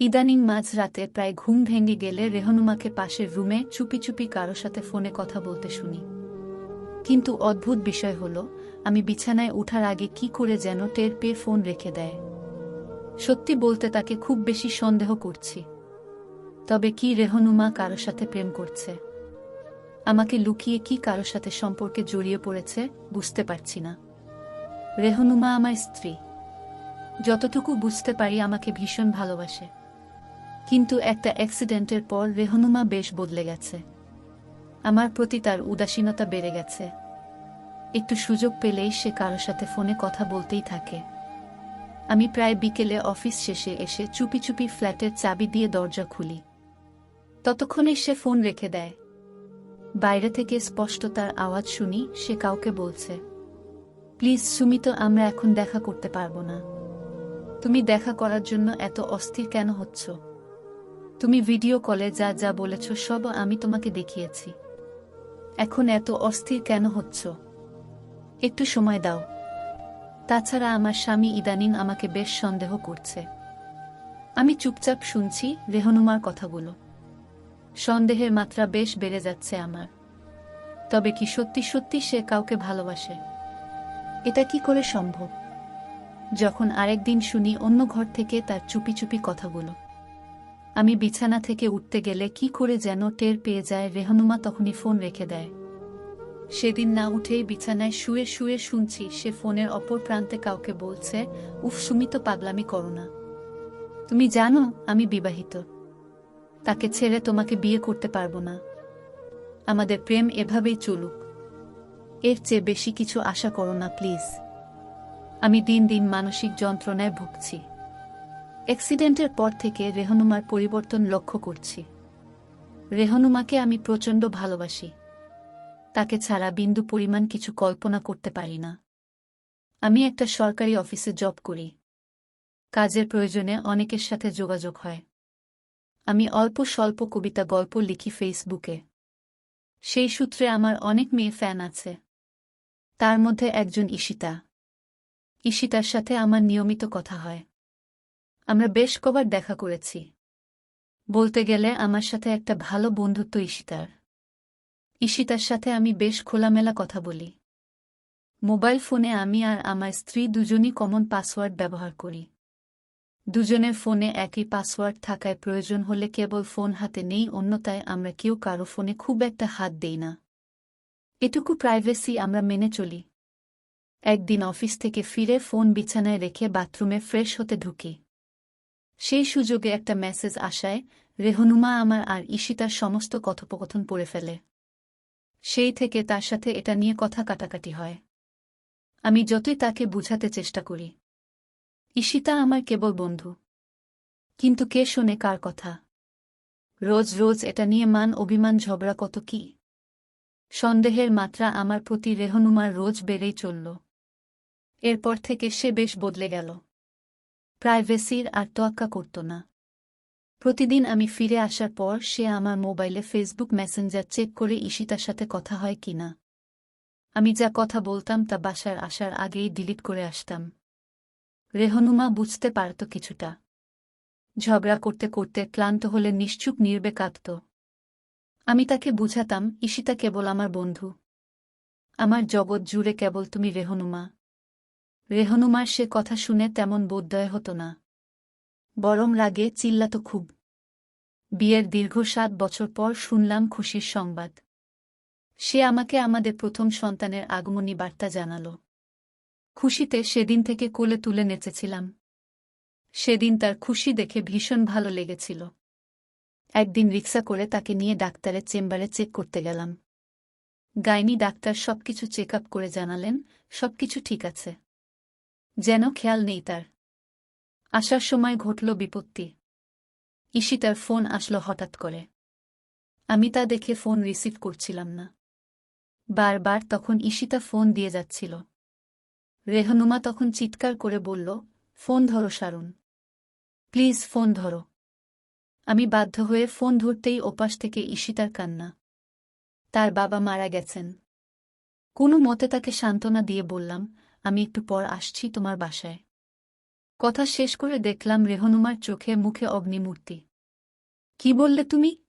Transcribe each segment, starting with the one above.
ইদানিং মাঝরাতে প্রায় ঘুম ভেঙে গেলে রেহনুমাকে পাশের রুমে চুপি চুপি কারও সাথে ফোনে কথা বলতে শুনি। কিন্তু অদ্ভুত বিষয় হলো, আমি বিছানায় ওঠার আগে কি করে যেন টের পেয়ে ফোন রেখে দেয়। সত্যি বলতে তাকে খুব বেশি সন্দেহ করছি। তবে কি রেহনুমা কারও সাথে প্রেম করছে? আমাকে লুকিয়ে কি কারও সাথে সম্পর্কে জড়িয়ে পড়েছে বুঝতে পারছি না। রেহনুমা আমার স্ত্রী। যতটুকু বুঝতে পারি আমাকে ভীষণ ভালোবাসে। কিন্তু একটা অ্যাক্সিডেন্টের পর রেহনুমা বেশ বদলে গেছে। আমার প্রতি তার উদাসীনতা বেড়ে গেছে। একটু সুযোগ পেলেই সে কারোর সাথে ফোনে কথা বলতেই থাকে। আমি প্রায় বিকেলে অফিস শেষে এসে চুপি চুপি ফ্ল্যাটের চাবি দিয়ে দরজা খুলি। ততক্ষণে সে ফোন রেখে দেয়। বাইরে থেকে স্পষ্ট তার আওয়াজ শুনি সে কাউকে বলছে, প্লিজ সুমিত, আমরা এখন দেখা করতে পারব না। তুমি দেখা করার জন্য এত অস্থির কেন হচ্ছ? তুমি ভিডিও কলে যা যা বলেছ সব আমি তোমাকে দেখিয়েছি। এখন এত অস্থির কেন হচ্ছ? একটু সময় দাও। তাছাড়া আমার স্বামী ইদানিং আমাকে বেশ সন্দেহ করছে। আমি চুপচাপ শুনছি রেহনুমার কথাগুলো। সন্দেহের মাত্রা বেশ বেড়ে যাচ্ছে আমার। তবে কি সত্যি সত্যি সে কাউকে ভালোবাসে? এটা কি করে সম্ভব? যখন আরেকদিন শুনি অন্য ঘর থেকে তার চুপি চুপি কথাগুলো। আমি বিছানা থেকে উঠতে গেলে কি করে যেন টের পেয়ে যায়, রেহনুমা তখনই ফোন রেখে দেয়। সেদিন না উঠেই বিছানায় শুয়ে শুয়ে শুনছি, সে ফোনের অপর প্রান্তে কাউকে বলছে, উফ সুমিত পাগলামি করো না। তুমি জানো আমি বিবাহিত। তাকে ছেড়ে তোমাকে বিয়ে করতে পারব না। আমাদের প্রেম এভাবেই চলুক। এর চেয়ে বেশি কিছু আশা করো না, প্লিজ। আমি দিন দিন মানসিক যন্ত্রণায় ভুগছি। অ্যাক্সিডেন্টের পর থেকে রেহনুমার পরিবর্তন লক্ষ্য করছি। রেহনুমাকে আমি প্রচণ্ড ভালোবাসি। তাকে ছাড়া বিন্দু পরিমাণ কিছু কল্পনা করতে পারি না। আমি একটা সরকারি অফিসে জব করি। কাজের প্রয়োজনে অনেকের সাথে যোগাযোগ হয়। আমি অল্প স্বল্প কবিতা গল্প লিখি ফেসবুকে। সেই সূত্রে আমার অনেক মেয়ে ফ্যান আছে। তার মধ্যে একজন ঈশিতা। ঈশিতার সাথে আমার নিয়মিত কথা হয়। আমরা বেশ কবার দেখা করেছি। বলতে গেলে আমার সাথে একটা ভালো বন্ধুত্ব ঈশিতার। ঈশিতার সাথে আমি বেশ খোলামেলা কথা বলি। মোবাইল ফোনে আমি আর আমার স্ত্রী দুজনই কমন পাসওয়ার্ড ব্যবহার করি। দুজনের ফোনে একই পাসওয়ার্ড থাকায় প্রয়োজন হলে কেবল ফোন হাতে নেই অন্যতায় আমরা কেউ কারও ফোনে খুব একটা হাত দেই না। এটুকু প্রাইভেসি আমরা মেনে চলি। একদিন অফিস থেকে ফিরে ফোন বিছানায় রেখে বাথরুমে ফ্রেশ হতে ঢুকি। সেই সুযোগে একটা মেসেজ আসায়, রেহনুমা আমার আর ঈশিতার সমস্ত কথোপকথন পড়ে ফেলে। সেই থেকে তার সাথে এটা নিয়ে কথা কাটাকাটি হয়। আমি যতই তাকে বুঝাতে চেষ্টা করি, ঈশিতা আমার কেবল বন্ধু। কিন্তু কে শোনে কার কথা? রোজ রোজ এটা নিয়ে মান অভিমান ঝগড়া কত কি? সন্দেহের মাত্রা আমার প্রতি রেহনুমার রোজ বেড়েই চলল। এরপর থেকে সে বেশ বদলে গেল। প্রাইভেসির আর তোয়াক্কা করত না। প্রতিদিন আমি ফিরে আসার পর সে আমার মোবাইলে ফেসবুক মেসেঞ্জার চেক করে ঈশিতার সাথে কথা হয় কিনা আমি যা কথা বলতাম তা বাসার আসার আগেই ডিলিট করে আসতাম। রেহনুমা বুঝতে পারত কিছুটা। ঝগড়া করতে করতে ক্লান্ত হলে নিশ্চুপ নির্বে কাঁদত। আমি তাকে বুঝাতাম, ঈশিতা কেবল আমার বন্ধু। আমার জগৎ জুড়ে কেবল তুমি রেহনুমা। রেহনুমার সে কথা শুনে তেমন বোধদয় হতো না। বরং রাগে চিল্লাত খুব। বিয়ের দীর্ঘ সাত বছর পর শুনলাম খুশির সংবাদ। সে আমাকে আমাদের প্রথম সন্তানের আগমনী বার্তা জানাল। খুশিতে সেদিন থেকে কোলে তুলে নেচেছিলাম। সেদিন তার খুশি দেখে ভীষণ ভালো লেগেছিল। একদিন রিক্সা করে তাকে নিয়ে ডাক্তারের চেম্বারে চেক করতে গেলাম। গাইনি ডাক্তার সবকিছু চেক আপ করে জানালেন, সবকিছু ঠিক আছে। যেন খেয়াল নেই তার। আসার সময় ঘটল বিপত্তি। ঈশিতার ফোন আসলো হঠাৎ করে। আমি তা দেখে ফোন রিসিভ করছিলাম না। বারবার তখন ঈশিতা ফোন দিয়ে যাচ্ছিল। রেহনুমা তখন চিৎকার করে বলল, ফোন ধরো সারুন। প্লিজ ফোন ধরো। আমি বাধ্য হয়ে ফোন ধরতেই ওপাশ থেকে ঈশিতার কান্না। তার বাবা মারা গেছেন। কোনো মতে তাকে সান্ত্বনা দিয়ে বললাম আমি একটু পর আসছি তোমার বাসায়। কথা শেষ করে দেখলাম রেহনুমার চোখে মুখে অগ্নিমূর্তি। কি বললে তুমি?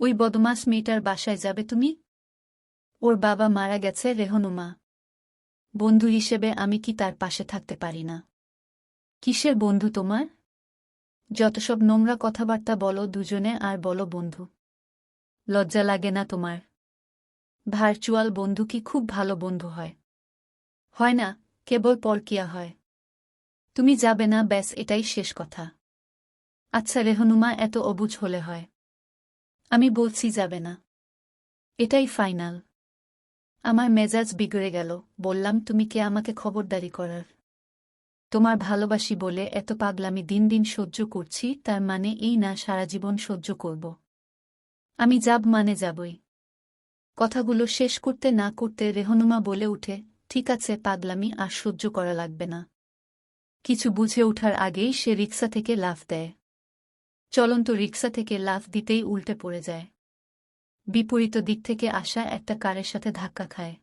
ওই বদমাস মেয়েটার বাসায় যাবে তুমি? ওর বাবা মারা গেছে রেহনুমা। বন্ধু হিসেবে আমি কি তার পাশে থাকতে পারি না? কিসের বন্ধু তোমার? যত সব নোংরা কথাবার্তা বলো দুজনে আর বলো বন্ধু। লজ্জা লাগে না তোমার। ভার্চুয়াল বন্ধু কি খুব ভালো বন্ধু হয়। হয় না, কেবল পরকিয়া হয়। তুমি যাবে না, ব্যাস, এটাই শেষ কথা। আচ্ছা রেহনুমা এত অবুঝ হলে হয়। আমি বলছি যাবে না। এটাই ফাইনাল। আমার মেজাজ বিগড়ে গেল। বললাম, তুমি কে আমাকে খবরদারি করার? তোমার ভালোবাসি বলে এত পাগলামি দিন দিন সহ্য করছি, তার মানে এই না, সারা জীবন সহ্য করব। আমি যাব মানে যাবই। কথাগুলো শেষ করতে না করতে রেহনুমা বলে উঠে ঠিক আছে, পাগলামি আর সহ্য করা লাগবে না। কিছু বুঝে ওঠার আগেই সে রিক্সা থেকে লাফ দেয়। চলন্ত রিক্সা থেকে লাফ দিতেই উল্টে পড়ে যায়। বিপরীত দিক থেকে আসা একটা কারের সাথে ধাক্কা খায়।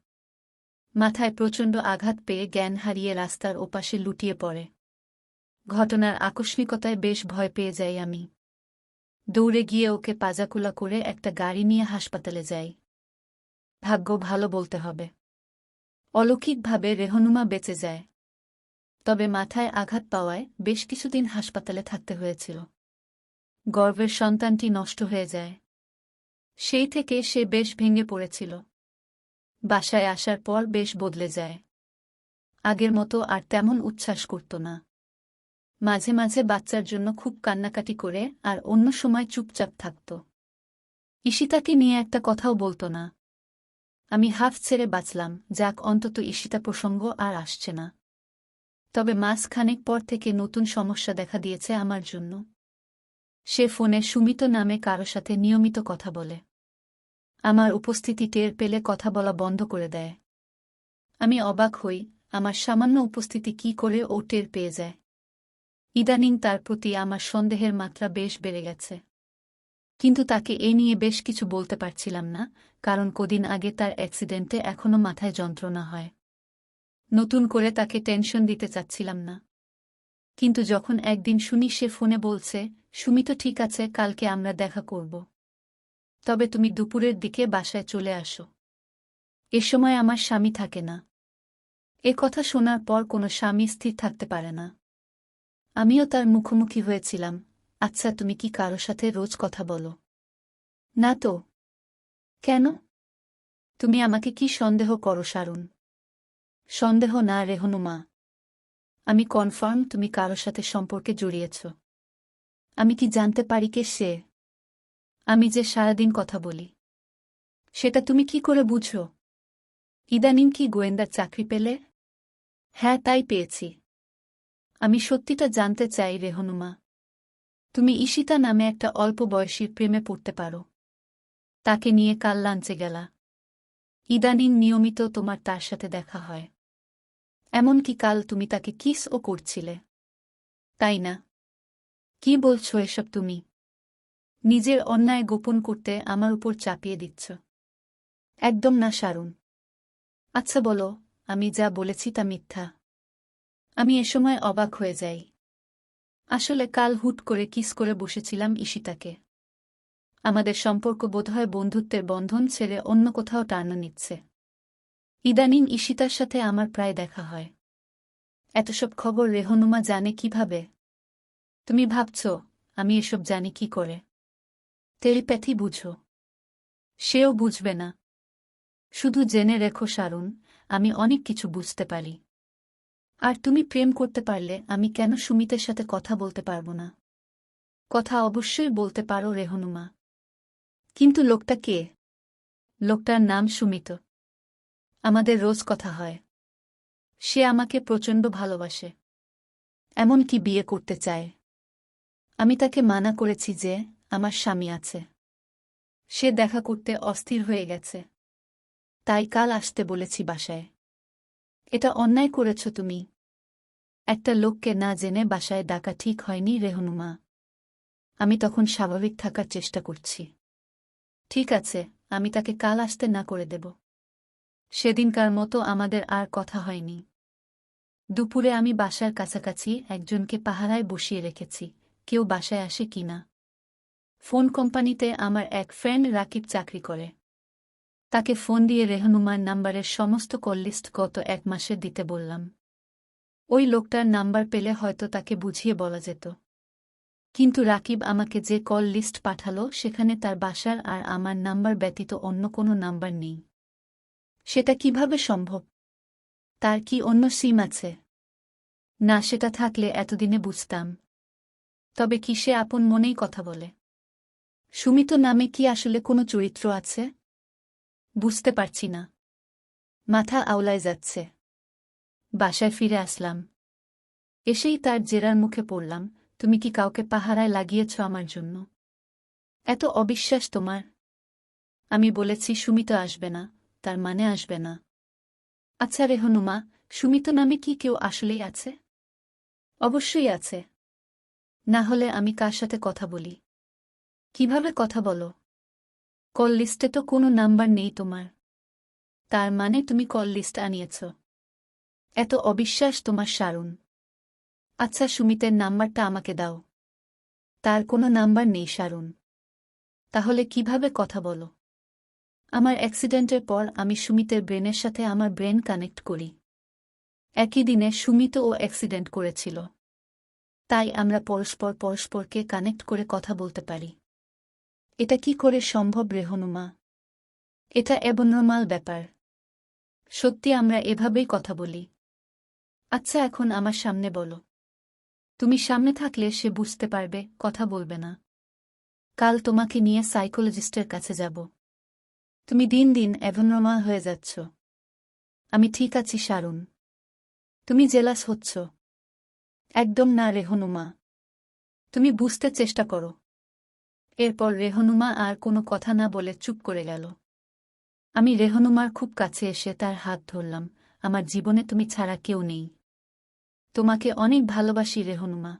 মাথায় প্রচণ্ড আঘাত পেয়ে জ্ঞান হারিয়ে রাস্তার ওপাশে লুটিয়ে পড়ে। ঘটনার আকস্মিকতায় বেশ ভয় পেয়ে যাই আমি। দৌড়ে গিয়ে ওকে পাজাকুলা করে একটা গাড়ি নিয়ে হাসপাতালে যাই। ভাগ্য ভালো বলতে হবে। অলৌকিকভাবে রেহনুমা বেঁচে যায়। তবে মাথায় আঘাত পাওয়ায় বেশ কিছুদিন হাসপাতালে থাকতে হয়েছিল। গর্ভের সন্তানটি নষ্ট হয়ে যায়। সেই থেকে সে বেশ ভেঙে পড়েছিল। বাসায় আসার পর বেশ বদলে যায়। আগের মতো আর তেমন উচ্ছ্বাস করত না। মাঝে মাঝে বাচ্চার জন্য খুব কান্নাকাটি করে আর অন্য সময় চুপচাপ থাকত। ঈশিতাকে নিয়ে একটা কথাও বলতো না। আমি হাফ ছেড়ে বাঁচলাম, যাক অন্তত ঈশিতা প্রসঙ্গ আর আসছে না। তবে মাস খানেক পর থেকে নতুন সমস্যা দেখা দিয়েছে আমার জন্য। সে ফোনে সুমিত নামে কারও সাথে নিয়মিত কথা বলে। আমার উপস্থিতি টের পেলে কথা বলা বন্ধ করে দেয়। আমি অবাক হই, আমার সামান্য উপস্থিতি কি করে ও টের পেয়ে যায়। ইদানিং তার প্রতি আমার সন্দেহের মাত্রা বেশ বেড়ে গেছে। কিন্তু তাকে এ নিয়ে বেশ কিছু বলতে পারছিলাম না, কারণ কদিন আগে তার অ্যাক্সিডেন্টে এখনও মাথায় যন্ত্রণা হয়। নতুন করে তাকে টেনশন দিতে চাচ্ছিলাম না। কিন্তু যখন একদিন শুনি সে ফোনে বলছে সুমিত ঠিক আছে, কালকে আমরা দেখা করব। তবে তুমি দুপুরের দিকে বাসায় চলে আসো। এ সময় আমার স্বামী থাকে না। এ কথা শোনার পর কোনো স্বামী স্থির থাকতে পারে না। আমিও তার মুখোমুখি হয়েছিলাম। আচ্ছা তুমি কি কারও সাথে রোজ কথা বলো? না তো। কেন? তুমি আমাকে কি সন্দেহ করো, সারুন? সন্দেহ না রেহনুমা আমি কনফার্ম তুমি কারও সাথে সম্পর্কে জড়িয়েছ। আমি কি জানতে পারি কে সে? আমি যে সারাদিন কথা বলি। সেটা তুমি কি করে বুঝো? ইদানিং কি গোয়েন্দার চাকরি পেলে? হ্যাঁ তাই পেয়েছি। আমি সত্যিটা জানতে চাই রেহনুমা তুমি ঈশিতা নামে একটা অল্প বয়সীর প্রেমে পড়তে পারো। তাকে নিয়ে কাল লাঞ্চে গেলা। ইদানিং নিয়মিত তোমার তার সাথে দেখা হয়। এমনকি কাল তুমি তাকে কিসও করছিলে। তাই না? কি বলছো এসব তুমি? নিজের অন্যায় গোপন করতে আমার উপর চাপিয়ে দিচ্ছ। একদম না সারুন আচ্ছা বলো, আমি যা বলেছি তা মিথ্যা। আমি এ সময় অবাক হয়ে যাই। আসলে কাল হুট করে কিস করে বসেছিলাম ঈশিতাকে। আমাদের সম্পর্ক বোধহয় বন্ধুত্বের বন্ধন ছেড়ে অন্য কোথাও টানা নিচ্ছে। ইদানিং ঈশিতার সাথে আমার প্রায় দেখা হয়। এত সব খবর রেহনুমা জানে কীভাবে? তুমি ভাবছ, আমি এসব জানি কি করে? টেলিপ্যাথি বুঝো। সেও বুঝবে না। শুধু জেনে রেখো, সারুন, আমি অনেক কিছু বুঝতে পারি। আর তুমি প্রেম করতে পারলে আমি কেন সুমিতের সাথে কথা বলতে পারব না? কথা অবশ্যই বলতে পারো রেহনুমা। কিন্তু লোকটা কে? লোকটার নাম সুমিত। আমাদের রোজ কথা হয়। সে আমাকে প্রচণ্ড ভালোবাসে। এমন কি বিয়ে করতে চায়। আমি তাকে মানা করেছি যে আমার স্বামী আছে। সে দেখা করতে অস্থির হয়ে গেছে। তাই কাল আসতে বলেছি বাসায়। এটা অন্যায় করেছ তুমি। একটা লোককে না জেনে বাসায় ডাকা ঠিক হয়নি রেহনুমা। আমি তখন স্বাভাবিক থাকার চেষ্টা করছি। ঠিক আছে, আমি তাকে কাল আসতে না করে দেব। সেদিনকার মতো আমাদের আর কথা হয়নি। দুপুরে আমি বাসার কাছাকাছি একজনকে পাহারায় বসিয়ে রেখেছি, কেউ বাসায় আসে কিনা। ফোন কোম্পানিতে আমার এক ফ্রেন্ড রাকিব চাকরি করে। তাকে ফোন দিয়ে রেহনুমার নাম্বারের সমস্ত কল লিস্ট গত এক মাসে দিতে বললাম। ওই লোকটার নাম্বার পেলে হয়তো তাকে বুঝিয়ে বলা যেত। কিন্তু রাকিব আমাকে যে কল লিস্ট পাঠালো, সেখানে তার বাসার আর আমার নাম্বার ব্যতীত অন্য কোনো নাম্বার নেই। সেটা কীভাবে সম্ভব? তার কি অন্য সিম আছে? না, সেটা থাকলে এতদিনে বুঝতাম। তবে কি সে আপন মনেই কথা বলে? সুমিত নামে কি আসলে কোনো চরিত্র আছে? বুঝতে পারছি না। মাথা আওলায় যাচ্ছে। বাসায় ফিরে আসলাম। এসেই তার জেরার মুখে পড়লাম, তুমি কি কাউকে পাহারায় লাগিয়েছ আমার জন্য? এত অবিশ্বাস তোমার। আমি বলেছি সুমিত আসবে না, তার মানে আসবে না। আচ্ছা রেহনুমা সুমিত নামে কি কেউ আসলেই আছে? অবশ্যই আছে। না হলে আমি কার সাথে কথা বলি? কীভাবে কথা বলো? কল লিস্টে তো কোনো নাম্বার নেই তোমার। তার মানে তুমি কল লিস্ট আনিয়েছ। এত অবিশ্বাস তোমার সারুন। আচ্ছা সুমিতের নাম্বারটা আমাকে দাও। তার কোনো নাম্বার নেই সারুন। তাহলে কীভাবে কথা বলো? আমার অ্যাক্সিডেন্টের পর আমি সুমিতের ব্রেনের সাথে আমার ব্রেন কানেক্ট করি। একই দিনে সুমিত ও অ্যাক্সিডেন্ট করেছিল। তাই আমরা পরস্পর পরস্পরকে কানেক্ট করে কথা বলতে পারি। এটা কি করে সম্ভব রেহনুমা এটা এবনর্মাল ব্যাপার। সত্যি আমরা এভাবেই কথা বলি। আচ্ছা এখন আমার সামনে বলো। তুমি সামনে থাকলে সে বুঝতে পারবে, কথা বলবে না। কাল তোমাকে নিয়ে সাইকোলজিস্টের কাছে যাব। তুমি দিন দিন অ্যাভনর্মাল হয়ে যাচ্ছ। আমি ঠিক আছি, সারুন। তুমি জেলাস হচ্ছ। একদম না রেহনুমা তুমি বুঝতে চেষ্টা করো। এরপর রেহনুমা আর কোনো কথা না বলে চুপ করে গেল। আমি রেহনুমার খুব কাছে এসে তার হাত ধরলাম, আমার জীবনে তুমি ছাড়া কেউ নেই। তোমাকে অনেক ভালোবাসি রেহনুমা।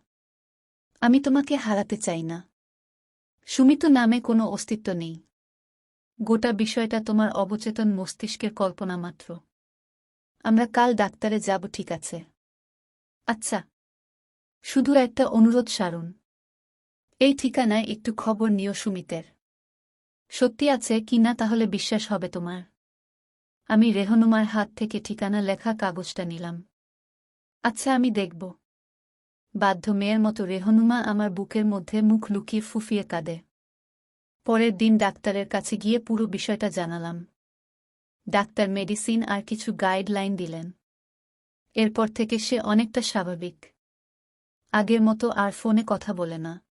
আমি তোমাকে হারাতে চাই না। সুমিত নামে কোনো অস্তিত্ব নেই। গোটা বিষয়টা তোমার অবচেতন মস্তিষ্কের কল্পনা মাত্র। আমরা কাল ডাক্তারে যাব, ঠিক আছে? আচ্ছা। শুধু একটা অনুরোধ, সারুন। এই ঠিকানায় একটু খবর নিও সুমিতের। সত্যি আছে কি না তাহলে বিশ্বাস হবে তোমার। আমি রেহনুমার হাত থেকে ঠিকানা লেখা কাগজটা নিলাম। আচ্ছা আমি দেখব। বাধ্য মেয়ের মতো রেহনুমা আমার বুকের মধ্যে মুখ লুকিয়ে ফুফিয়ে কাঁদে। পরের দিন ডাক্তারের কাছে গিয়ে পুরো বিষয়টা জানালাম। ডাক্তার মেডিসিন আর কিছু গাইডলাইন দিলেন। এরপর থেকে সে অনেকটা স্বাভাবিক। আগের মতো আর ফোনে কথা বলে না।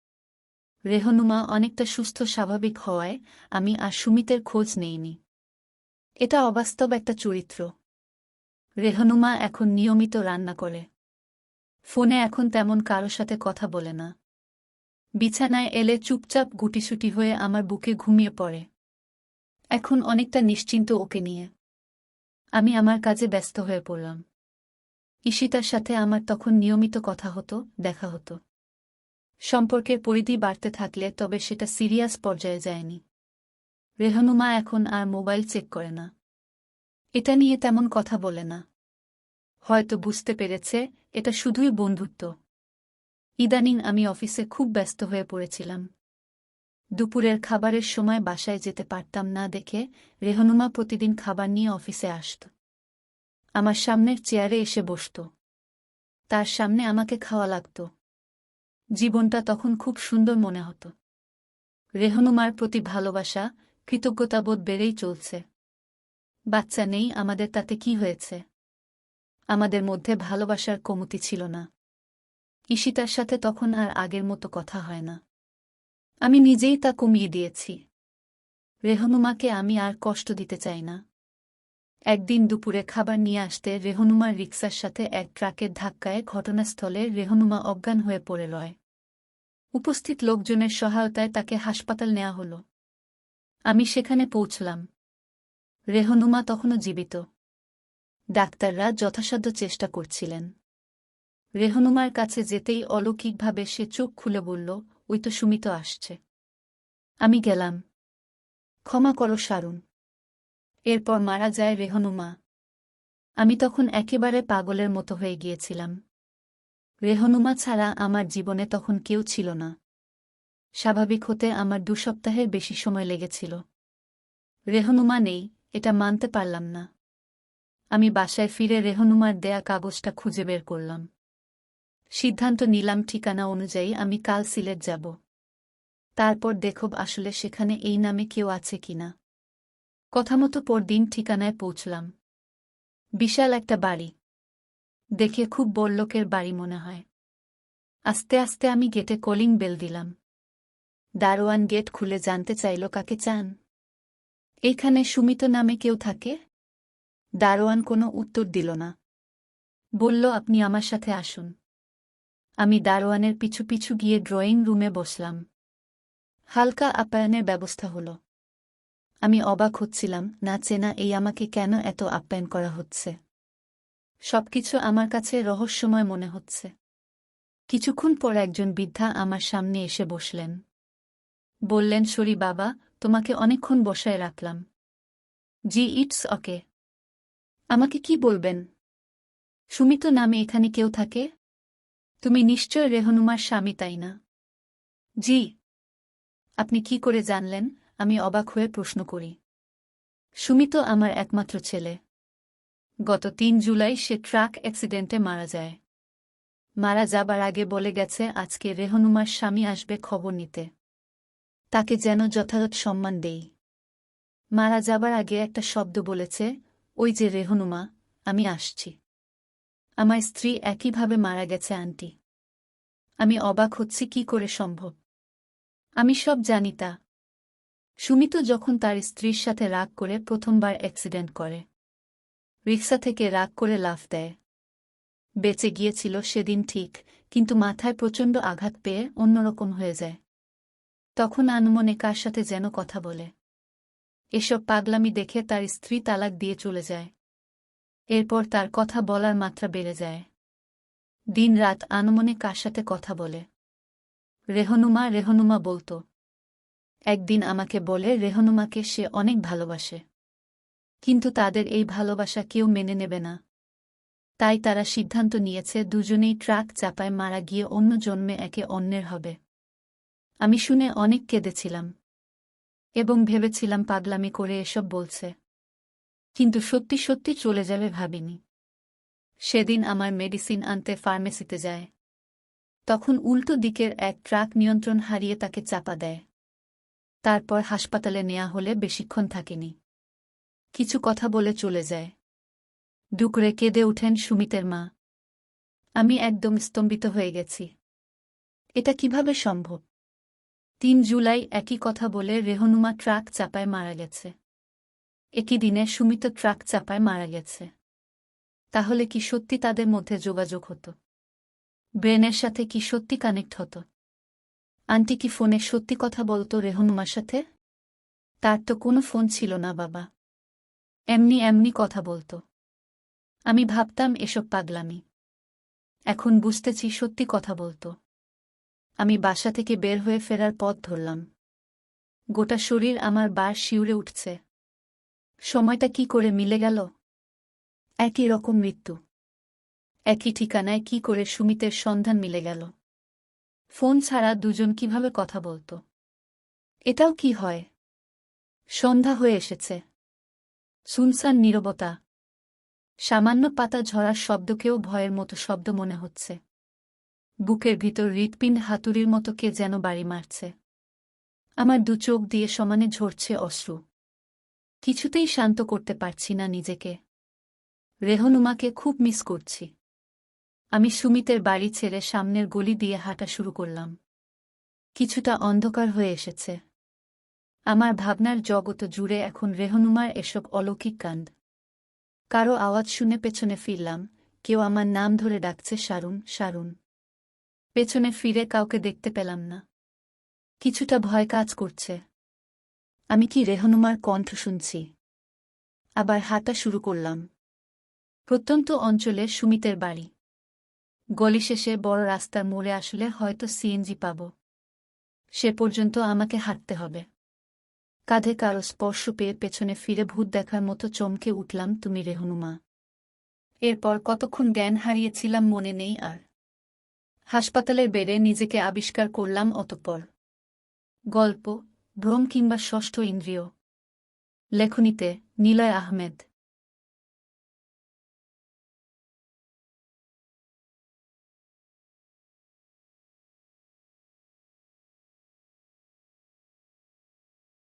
রেহনুমা অনেকটা সুস্থ স্বাভাবিক হওয়ায় আমি আর সুমিতের খোঁজ নেইনি। এটা অবাস্তব একটা চরিত্র। রেহনুমা এখন নিয়মিত রান্না করে। ফোনে এখন তেমন কারও সাথে কথা বলে না। বিছানায় এলে চুপচাপ গুটিসুটি হয়ে আমার বুকে ঘুমিয়ে পড়ে। এখন অনেকটা নিশ্চিন্ত ওকে নিয়ে। আমি আমার কাজে ব্যস্ত হয়ে পড়লাম। ঈশিতার সাথে আমার তখন নিয়মিত কথা হতো, দেখা হতো। সম্পর্কের পরিধি বাড়তে থাকলে তবে সেটা সিরিয়াস পর্যায়ে যায়নি। রেহনুমা এখন আর মোবাইল চেক করে না। এটা নিয়ে তেমন কথা বলে না। হয়তো বুঝতে পেরেছে, এটা শুধুই বন্ধুত্ব। ইদানিং আমি অফিসে খুব ব্যস্ত হয়ে পড়েছিলাম। দুপুরের খাবারের সময় বাসায় যেতে পারতাম না দেখে রেহনুমা প্রতিদিন খাবার নিয়ে অফিসে আসত। আমার সামনের চেয়ারে এসে বসত। তার সামনে আমাকে খাওয়া লাগত। জীবনটা তখন খুব সুন্দর মনে হতো। রেহনুমার প্রতি ভালোবাসা, কৃতজ্ঞতাবোধ বেড়েই চলছে। বাচ্চা নেই, আমাদের তাতে কি হয়েছে? আমাদের মধ্যে ভালোবাসার কমতি ছিল না। ঈশিতার সাথে তখন আর আগের মতো কথা হয় না। আমি নিজেই তা কমিয়ে দিয়েছি। রেহনুমাকে আমি আর কষ্ট দিতে চাই না। একদিন দুপুরে খাবার নিয়ে আসতে রেহনুমার রিক্সার সাথে এক ট্রাকের ধাক্কায় ঘটনাস্থলে রেহনুমা অজ্ঞান হয়ে পড়ে রয় উপস্থিত লোকজনের সহায়তায় তাকে হাসপাতাল নেওয়া হল। আমি সেখানে পৌঁছলাম। রেহনুমা তখনও জীবিত। ডাক্তাররা যথাসাধ্য চেষ্টা করছিলেন। রেহনুমার কাছে যেতেই অলৌকিকভাবে সে চোখ খুলে বলল, ওই তো সুমিত আসছে। আমি গেলাম। ক্ষমা করো, সারুন। এরপর মারা যায় রেহনুমা। আমি তখন একেবারে পাগলের মতো হয়ে গিয়েছিলাম। রেহনুমা ছাড়া আমার জীবনে তখন কেউ ছিল না। স্বাভাবিক হতে আমার দু সপ্তাহের বেশি সময় লেগেছিল। রেহনুমা নেই, এটা মানতে পারলাম না। আমি বাসায় ফিরে রেহনুমার দেয়া কাগজটা খুঁজে বের করলাম। সিদ্ধান্ত নিলাম ঠিকানা অনুযায়ী আমি কাল সিলেট যাব। তারপর দেখব আসলে সেখানে এই নামে কেউ আছে কিনা। কথামতো পরদিন ঠিকানায় পৌঁছলাম। বিশাল একটা বাড়ি। দেখে খুব বড়লোকের বাড়ি মনে হয়। আস্তে আস্তে আমি গেটে কলিং বেল দিলাম। দারোয়ান গেট খুলে জানতে চাইল, কাকে চান? এইখানে সুমিত নামে কেউ থাকে? দারোয়ান কোনো উত্তর দিল না। বলল, আপনি আমার সাথে আসুন। আমি দারোয়ানের পিছু পিছু গিয়ে ড্রয়িং রুমে বসলাম। হালকা আপ্যায়নের ব্যবস্থা হল। আমি অবাক হচ্ছিলাম, না চেনা এই আমাকে কেন এত আপ্যায়ন করা হচ্ছে। সবকিছু আমার কাছে রহস্যময় মনে হচ্ছে। কিছুক্ষণ পর একজন বৃদ্ধা আমার সামনে এসে বসলেন। বললেন, সরি বাবা, তোমাকে অনেকক্ষণ বসায় রাখলাম। জি, ইটস ওকে। আমাকে কি বলবেন? সুমিত নামে এখানে কেউ থাকে? তুমি নিশ্চয় রেহনুমার স্বামী, তাই না? জি। আপনি কি করে জানলেন? আমি অবাক হয়ে প্রশ্ন করি। সুমিত আমার একমাত্র ছেলে। গত তিন জুলাই সে ট্রাক অ্যাক্সিডেন্টে মারা যায়। মারা যাবার আগে বলে গেছে, আজকে রেহনুমার স্বামী আসবে খবর নিতে। তাকে যেন যথাযথ সম্মান দেই। মারা যাবার আগে একটা শব্দ বলেছে, ওই যে রেহনুমা, আমি আসছি। আমার স্ত্রী একইভাবে মারা গেছে, আন্টি। আমি অবাক হচ্ছি, কি করে সম্ভব? আমি সব জানি তা সুমিত যখন তার স্ত্রীর সাথে রাগ করে প্রথমবার অ্যাক্সিডেন্ট করে। রিক্সা থেকে রাগ করে লাফ দেয়। বেঁচে গিয়েছিল সেদিন ঠিক, কিন্তু মাথায় প্রচণ্ড আঘাত পেয়ে অন্যরকম হয়ে যায়। তখন আনমনে কার সাথে যেন কথা বলে। এসব পাগলামি দেখে তার স্ত্রী তালাক দিয়ে চলে যায়। এরপর তার কথা বলার মাত্রা বেড়ে যায়। দিন রাত আনমনে কার সাথে কথা বলে। রেহনুমা রেহনুমা বলতো একদিন আমাকে বলে, রেহনুমাকে সে অনেক ভালোবাসে। কিন্তু তাদের এই ভালোবাসা কেউ মেনে নেবে না। তাই তারা সিদ্ধান্ত নিয়েছে, দুজনেই ট্রাক চাপায় মারা গিয়ে অন্য জন্মে একে অন্যের হবে। আমি শুনে অনেক কেঁদেছিলাম এবং ভেবেছিলাম পাগলামি করে এসব বলছে। কিন্তু সত্যি সত্যি চলে যাবে ভাবিনি। সেদিন আমার মেডিসিন আনতে ফার্মেসিতে যায়। তখন উল্টো দিকের এক ট্রাক নিয়ন্ত্রণ হারিয়ে তাকে চাপা দেয়। তারপর হাসপাতালে নেয়া হলে বেশিক্ষণ থাকেনি। কিছু কথা বলে চলে যায়। ডুকরে কেঁদে উঠেন সুমিতের মা। আমি একদম স্তম্ভিত হয়ে গেছি। এটা কীভাবে সম্ভব? তিন জুলাই একই কথা বলে রেহনুমা ট্রাক চাপায় মারা গেছে। একই দিনে সুমিত ট্রাক চাপায় মারা গেছে। তাহলে কি সত্যি তাদের মধ্যে যোগাযোগ হতো? ব্রেনের সাথে কি সত্যি কানেক্ট হতো? আন্টি কি ফোনে সত্যি কথা বলতো রেহনুমার সাথে? তার তো কোনো ফোন ছিল না, বাবা। এমনি এমনি কথা বলতো। আমি ভাবতাম এসব পাগলামি। এখন বুঝতেছি সত্যি কথা বলতো। আমি বাসা থেকে বের হয়ে ফেরার পথ ধরলাম। গোটা শরীর আমার বার শিউরে উঠছে। সময়টা কি করে মিলে গেল? একই রকম মৃত্যু। একই ঠিকানায় কি করে সুমিতের সন্ধান মিলে গেল? ফোন ছাড়া দুজন কীভাবে কথা বলতো? এটাও কি হয়? সন্ধ্যা হয়ে এসেছে। সুনসান নীরবতা। সামান্য পাতা ঝরার শব্দকেও ভয়ের মতো শব্দ মনে হচ্ছে। বুকের ভিতর হৃৎপিণ্ড হাতুড়ির মতো কে যেন বাড়ি মারছে। আমার দু চোখ দিয়ে সমানে ঝরছে অশ্রু। কিছুতেই শান্ত করতে পারছি না নিজেকে। রেহনুমাকে খুব মিস করছি। আমি সুমিতের বাড়ি ছেড়ে সামনের গলি দিয়ে হাঁটা শুরু করলাম। কিছুটা অন্ধকার হয়ে এসেছে। আমার ভাবনার জগত জুড়ে এখন রেহনুমার এসব অলৌকিক কাণ্ড। কারও আওয়াজ শুনে পেছনে ফিরলাম, কেউ আমার নাম ধরে ডাকছে, সারুন সারুন। পেছনে ফিরে কাউকে দেখতে পেলাম না। কিছুটা ভয় কাজ করছে। আমি কি রেহনুমার কণ্ঠ শুনছি? আবার হাঁটা শুরু করলাম। প্রত্যন্ত অঞ্চলে সুমিতের বাড়ি। গলি শেষে বড় রাস্তার মোড়ে আসলে হয়তো সিএনজি পাব। সে পর্যন্ত আমাকে হাঁটতে হবে। কাঁধে কারও স্পর্শ পেয়ে পেছনে ফিরে ভূত দেখার মতো চমকে উঠলাম তুমি রেহনুমা এরপর কতক্ষণ জ্ঞান হারিয়েছিলাম মনে নেই আর। হাসপাতালের বেড়ে নিজেকে আবিষ্কার করলাম অতঃপর। গল্প, ভ্রম কিংবা ষষ্ঠ ইন্দ্রিয়। লেখনীতে, নীলয় আহমেদ।